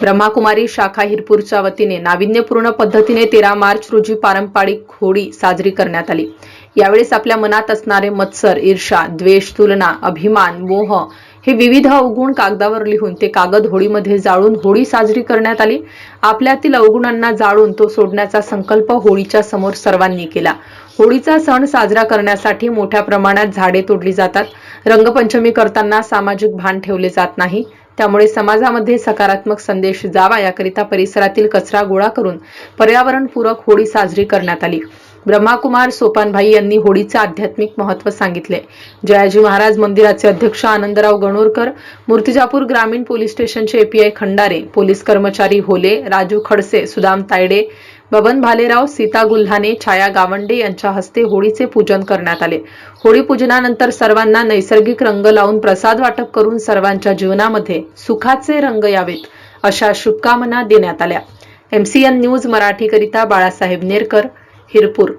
ब्रह्माकुमारी शाखा हिरपूरच्या वतीने नाविन्यपूर्ण पद्धतीने तेरा मार्च रोजी पारंपरिक होळी साजरी करण्यात आली. यावेळेस आपल्या मनात असणारे मत्सर ईर्षा द्वेष तुलना अभिमान मोह हे विविध अवगुण कागदावर लिहून ते कागद होळीमध्ये जाळून होळी साजरी करण्यात आली. आपल्यातील अवगुणांना जाळून तो सोडण्याचा संकल्प होळीच्या समोर सर्वांनी केला. होळीचा सण साजरा करण्यासाठी मोठ्या प्रमाणात झाडे तोडली जातात. रंगपंचमी करताना सामाजिक भान ठेवले जात नाही. त्यामुळे समाजामध्ये सकारात्मक संदेश जावा याकरिता परिसरातील कचरा गोळा करून पर्यावरणपूरक होळी साजरी करण्यात आली. ब्रह्माकुमार सोपानभाई यांनी होळीचे आध्यात्मिक महत्त्व सांगितले. जयाजी महाराज मंदिराचे अध्यक्ष आनंदराव गणोरकर मूर्तिजापूर ग्रामीण पोलीस स्टेशनचे एपीआय खंडारे पोलीस कर्मचारी होले राजू खडसे सुदाम तायडे बबन भालेराव सीता गुल्हाने छाया गावंडे यांच्या हस्ते होळीचे पूजन करण्यात आले. होळी पूजनानंतर सर्वांना नैसर्गिक रंग लावून प्रसाद वाटप करून सर्वांच्या जीवनामध्ये सुखाचे रंग यावेत अशा शुभकामना देण्यात आल्या. एमसीएन न्यूज मराठीकरिता बाळासाहेब नेरकर हिरपूर